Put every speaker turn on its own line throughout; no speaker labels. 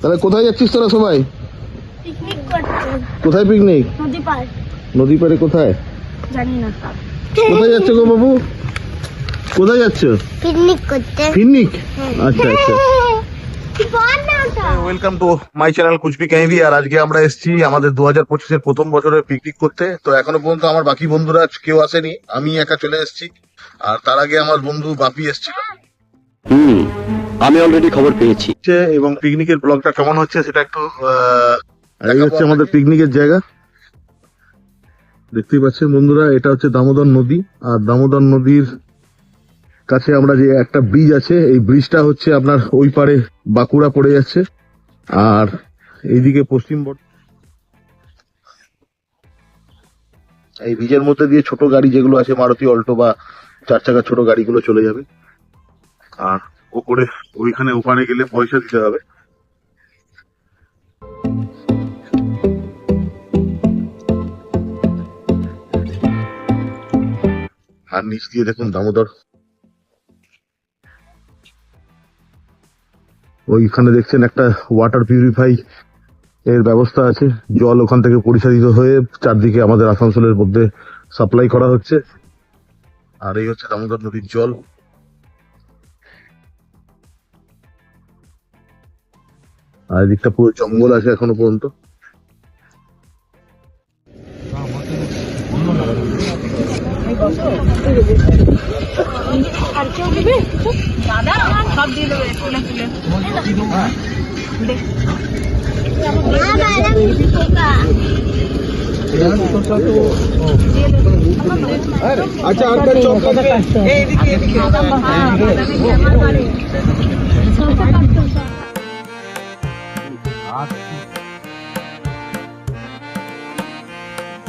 তাহলে কোথায় যাচ্ছিস তোরা সবাই? কোথায় পিকনিক
নদী পার
নদী পাড়ে কোথায়?
জানি না।
কোথায় যাচ্ছ গো বাবু? কোথায় যাচ্ছ?
পিকনিক করতে।
পিকনিক আচ্ছা আচ্ছা। ওয়েলকাম টু মাই চ্যানেল কুচবি কাহিবি আর আজকে আমরা এসেছি আমাদের দু হাজার পঁচিশের প্রথম বছরের পিকনিক করতে। তো এখনও পর্যন্ত আমার বাকি বন্ধুরা কেউ আসেনি। আমি একা চলে এসেছি। আর তার আগে আমার বন্ধু বাপি এসেছিল।
হুম। আমি অলরেডি খবর পেয়েছি।
এবং পিকনিকের ব্লগটা কেমন হচ্ছে সেটা একটু হচ্ছে আমাদের পিকনিকের জায়গা। দেখতেই পাচ্ছেন বন্ধুরা, এটা হচ্ছে দামোদর নদী। আর দামোদর নদীর কাছে আমরা যে একটা ব্রিজ আছে, এই ব্রিজটা হচ্ছে আপনার ওই পারে বাঁকুড়া পড়ে যাচ্ছে। আর এইদিকে পশ্চিম এই ব্রিজের মধ্যে দিয়ে ছোট গাড়ি যেগুলো আছে, মারুতি, অল্টো বা চার চাকা ছোট গাড়িগুলো চলে যাবে। আর ওপরে ওইখানে ওপারে গেলে পয়সা দিতে হবে। আর নিচ দিয়ে দেখুন দামোদর। ওইখানে দেখছেন একটা ওয়াটার পিউরিফাই এর ব্যবস্থা আছে। জল ওখান থেকে পরিশোধিত হয়ে চারদিকে আমাদের আসানসোলের মধ্যে সাপ্লাই করা হচ্ছে। আর এই হচ্ছে দামোদর নদীর জল। আর এদিকটা পুরো জঙ্গল আছে এখনও পর্যন্ত।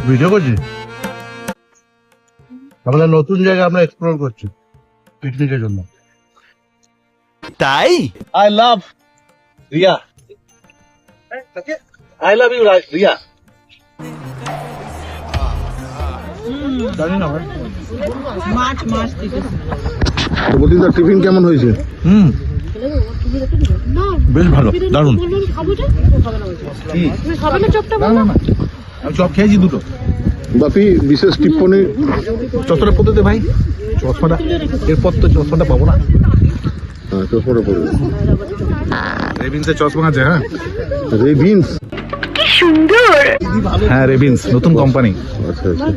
ভিডিও করছি আমরা নতুন জায়গা আমরা এক্সপ্লোর করছি পিকনিকের জন্য।
তাই?
I love Riya I love you Riya জানি না ভাই। তো বদিদা টিফিন কেমন হয়েছে?
হুম। বেশ ভালো দারুণ না না না আমি চপ খেয়েছি দুটো
বাপি বিশেষ টিপ্পণী
চশমাটা পড়তে দে ভাই চশমাটা এরপর তো চশমাটা পাবো না
হ্যাঁ চশমাটা পড়বে
রেভিন্সের চশমা আছে হ্যাঁ
রেভিন্স
হ্যাঁ রেভিন্স নতুন কোম্পানি
আচ্ছা আচ্ছা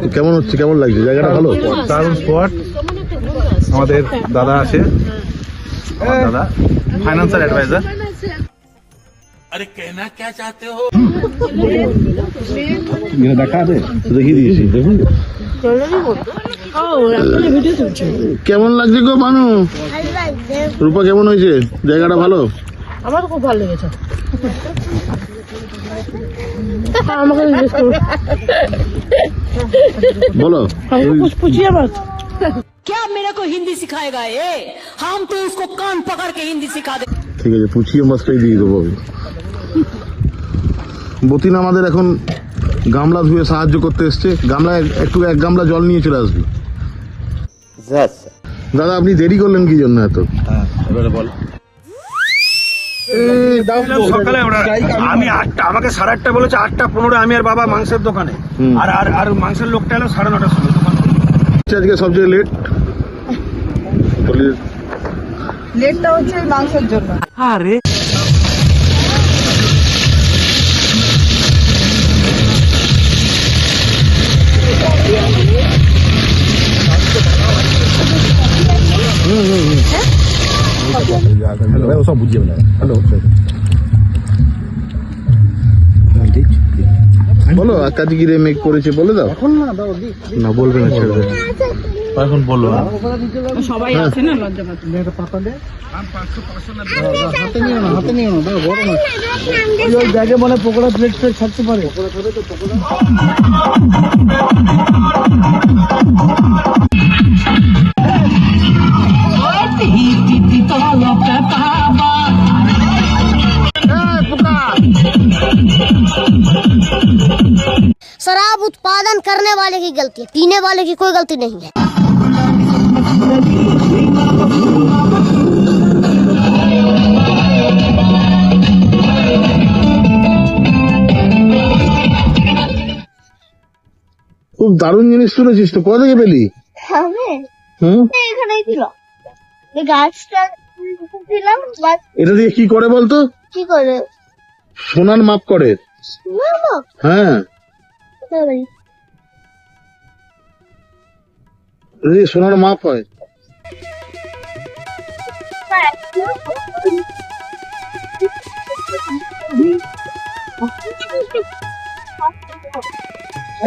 তো কেমন হচ্ছে কেমন লাগছে জায়গাটা ভালো
দারুণ স্পট আমাদের দাদা আছে আমার দাদা ফাইন্যান্সার অ্যাডভাইজার দেখা আছে
দেখিয়ে দিয়েছি দেখুন কেমন লাগছে গো মানু? রূপা কেমন হয়েছে? জায়গাটা ভালো?
আমার খুব ভালো লেগেছে। আমাকে
বলো।
আমি আমার
क्या मेरे को हिंदी सिखाएगा ये हम तो उसको कान पकड़ के हिंदी सिखा दे
ঠিক আছে পুছিয়ে মাছটাই দিয়ে দেবো আমি বতিন আমাদের এখন গামলা ধুয়ে সাহায্য করতে এসছে গামলা একটু এক গামলা জল নিয়ে চলে আসবি দাদা আপনি দেরি করলেন কি জন্য এত
এবারে বল
সকালে ওরা আমি আটটা আমাকে সাড়ে আটটা বলেছে আটটা পনেরো আমি আর বাবা মাংসের দোকানে
হুম।
আর আর আর মাংসের লোকটা এলো সাড়ে নটার সময় দোকান
হচ্ছে আজকে সবচেয়ে লেট
লেটটা হচ্ছে ওই মাংসের জন্য।
সব বুঝিয়ে বলে হ্যালো
বলো আর কাজ কি মেঘ করেছে বলে দাও। না বলবে না ছেড়ে দেবে
এখন বলল
সবাই আছে না? লজ্জা ব্যাগে মনে পকোড়া প্লেট প্লেট থাকতে পারে।
शराब उत्पादन करने वाले की गलती है पीने वाले की कोई गलती नहीं है।
খুব দারুণ জিনিস তুলেছিস তো কোথা থেকে পেলি? এটা দিয়ে কি করে বলতো?
কি করে?
সোনার মাপ করে। হ্যাঁ। এটা দিয়ে সোনার মাপ হয়।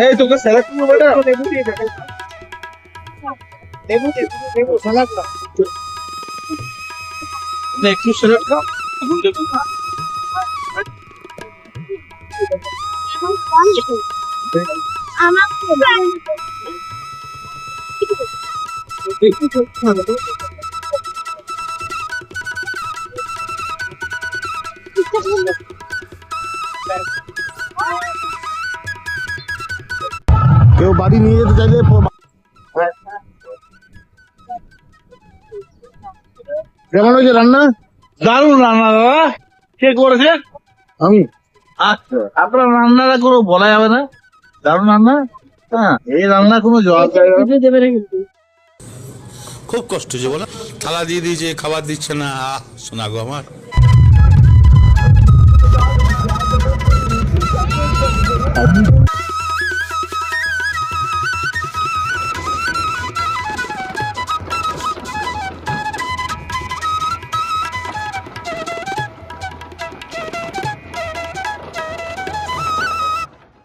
এই তোকে স্যালাড করব বেটা লেবু দিয়ে দে লেবু দে লেবু খা না একটু স্যালাড খা এখন লেবু খা।
কেউ বাড়ি নিয়ে যেতে চাইলে কেমন হয়েছে রান্না?
দারুণ রান্না দাদা। কে করেছে?
আমি।
আচ্ছা আপনার রান্নাটা কোনো বলা যাবে না? দারুণ রান্না? হ্যাঁ এই রান্না কোনো জবাব দেবে না।
খুব কষ্ট হয়েছে বলো। থালা দিয়ে দিয়েছে খাবার দিচ্ছে না। আহ শোনা গো আমার।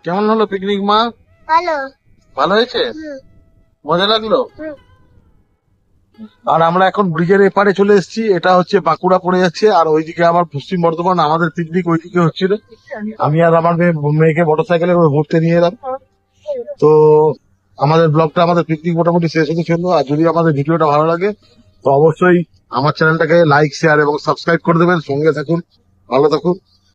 কেমন হলো পিকনিক মা?
ভালো।
ভালো হয়েছে? মজা লাগল? আর আমরা এখন ব্রিজের এপারে চলে এসেছি। এটা হচ্ছে বাঁকুড়া পড়ে যাচ্ছে আর ওইদিকে আমার পশ্চিম বর্ধমান আমাদের পিকনিক ওইদিকে হচ্ছিল। আমি আর আমার মেয়ে মেয়েকে মোটর সাইকেলে ঘুরতে নিয়ে এলাম। তো আমাদের ব্লগটা আমাদের পিকনিক মোটামুটি শেষ হতে চলল। আর যদি আমাদের ভিডিওটা ভালো লাগে তো অবশ্যই আমার চ্যানেলটাকে লাইক শেয়ার এবং সাবস্ক্রাইব করে দেবেন। সঙ্গে থাকুন ভালো থাকুন।